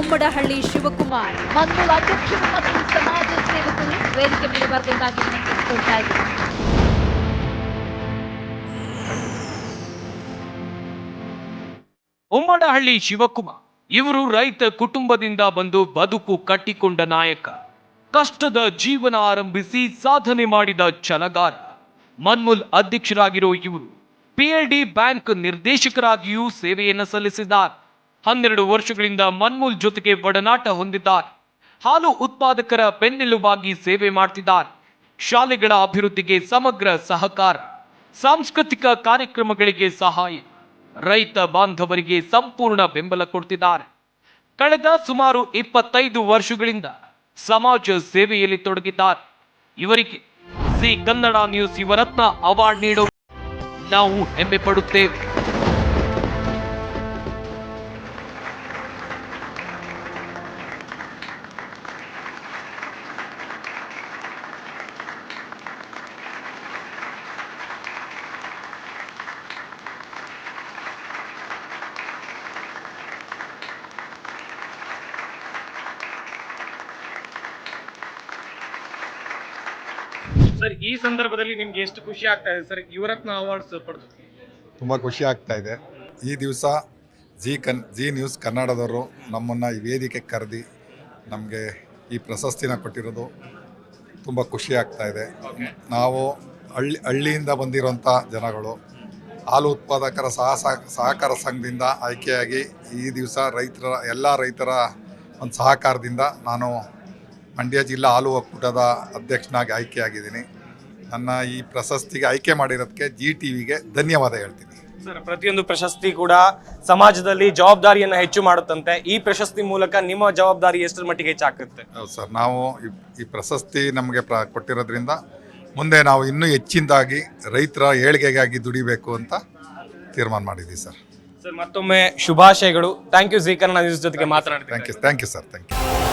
ಉಮ್ಮಡಹಳ್ಳಿ ಶಿವಕುಮಾರ್. ಮಂಗಳೂರು ಅಧ್ಯಕ್ಷರು ಮತ್ತು ಸಮಾಜ ಸೇವಕರು ವೇದಿಕೆ ಮೇಲೆ ಬರಬೇಕಾಗಿ ವಿನಂತಿಸಿಕೊಳ್ತಾ ಇದ್ದೀನಿ ಉಮ್ಮಡಹಳ್ಳಿ ಶಿವಕುಮಾರ್ ಇವರು ರೈತ ಕುಟುಂಬದಿಂದ ಬಂದು ಬದುಕು ಕಟ್ಟಿಕೊಂಡ ನಾಯಕ. ಕಷ್ಟದ ಜೀವನ ಆರಂಭಿಸಿ ಸಾಧನೆ ಮಾಡಿದ ಛಲಗಾರ. ಮನ್ಮುಲ್ ಅಧ್ಯಕ್ಷರಾಗಿರೋ ಇವರು ಪಿಎಲ್ಡಿ ಬ್ಯಾಂಕ್ ನಿರ್ದೇಶಕರಾಗಿಯೂ ಸೇವೆಯನ್ನು ಸಲ್ಲಿಸಿದ್ದಾರೆ. ಹನ್ನೆರಡು ವರ್ಷಗಳಿಂದ ಮನ್ಮೂಲ್ ಜೊತೆಗೆ ಒಡನಾಟ ಹೊಂದಿದ್ದಾರೆ. ಹಾಲು ಉತ್ಪಾದಕರ ಬೆನ್ನೆಲುಬಾಗಿ ಸೇವೆ ಮಾಡ್ತಿದ್ದಾರೆ. ಶಾಲೆಗಳ ಅಭಿವೃದ್ಧಿಗೆ ಸಮಗ್ರ ಸಹಕಾರ, ಸಾಂಸ್ಕೃತಿಕ ಕಾರ್ಯಕ್ರಮಗಳಿಗೆ ಸಹಾಯ, ರೈತ ಬಾಂಧವರಿಗೆ ಸಂಪೂರ್ಣ ಬೆಂಬಲ ಕೊಡ್ತಿದ್ದಾರೆ. ಕಳೆದ ಸುಮಾರು ಇಪ್ಪತ್ತೈದು ವರ್ಷಗಳಿಂದ ಸಮಾಜ ಸೇವೆಯಲ್ಲಿ ತೊಡಗಿದ್ದಾರೆ. ಇವರಿಗೆ Zee Kannada news Yuvaratna award ನೀಡೋ ನಾವು ಹೆಮ್ಮೆ ಪಡುತ್ತೇವೆ. ಸರ್ ಈ ಸಂದರ್ಭದಲ್ಲಿ ನಿಮ್ಗೆ ಎಷ್ಟು ಖುಷಿ ಆಗ್ತಾ ಇದೆ ಸರ್? ಯುವರತ್ನ ಅವಾರ್ಡ್ಸ್ ಪಡೆದು. ತುಂಬ ಖುಷಿ ಆಗ್ತಾ ಇದೆ. ಈ ದಿವಸ ಜಿ ಕನ್ ಜಿ ನ್ಯೂಸ್ ಕನ್ನಡದವರು ನಮ್ಮನ್ನು ಈ ವೇದಿಕೆ ಕರೆದಿ ನಮಗೆ ಈ ಪ್ರಶಸ್ತಿನ ಕೊಟ್ಟಿರೋದು ತುಂಬ ಖುಷಿ ಆಗ್ತಾ ಇದೆ. ನಾವು ಹಳ್ಳಿ ಹಳ್ಳಿಯಿಂದ ಬಂದಿರೋಂಥ ಜನಗಳು ಹಾಲು ಉತ್ಪಾದಕರ ಸಹ ಸಹಕಾರ ಸಂಘದಿಂದ ಆಯ್ಕೆಯಾಗಿ ಈ ದಿವಸ ರೈತರ ಎಲ್ಲ ರೈತರ ಒಂದು ಸಹಕಾರದಿಂದ ನಾನು ಮಂಡ್ಯ ಜಿಲ್ಲಾ ಹಾಲು ಒಕ್ಕೂಟದ ಅಧ್ಯಕ್ಷನಾಗಿ ಆಯ್ಕೆಯಾಗಿದ್ದೀನಿ. ನನ್ನ ಈ ಪ್ರಶಸ್ತಿಗೆ ಆಯ್ಕೆ ಮಾಡಿರೋದಕ್ಕೆ ಜಿ ಟಿ ವಿಗೆ ಧನ್ಯವಾದ ಹೇಳ್ತೀನಿ. ಸರ್ ಪ್ರತಿಯೊಂದು ಪ್ರಶಸ್ತಿ ಕೂಡ ಸಮಾಜದಲ್ಲಿ ಜವಾಬ್ದಾರಿಯನ್ನು ಹೆಚ್ಚು ಮಾಡುತ್ತಂತೆ. ಈ ಪ್ರಶಸ್ತಿ ಮೂಲಕ ನಿಮ್ಮ ಜವಾಬ್ದಾರಿ ಎಷ್ಟರ ಮಟ್ಟಿಗೆ ಹೆಚ್ಚಾಗುತ್ತೆ? ಹೌದು ಸರ್ ನಾವು ಈ- ಈ ಪ್ರಶಸ್ತಿ ನಮಗೆ ಪ್ರ ಕೊಟ್ಟಿರೋದ್ರಿಂದ ಮುಂದೆ ನಾವು ಇನ್ನೂ ಹೆಚ್ಚಿನದಾಗಿ ರೈತರ ಏಳಿಗೆಗಾಗಿ ದುಡಿಬೇಕು ಅಂತ ತೀರ್ಮಾನ ಮಾಡಿದ್ದೀವಿ ಸರ್. ಸರ್ ಮತ್ತೊಮ್ಮೆ ಶುಭಾಶಯಗಳು. Thank you Zee Kannada news ಜೊತೆಗೆ ಮಾತನಾಡ್ತೀನಿ thank you thank you sir thank you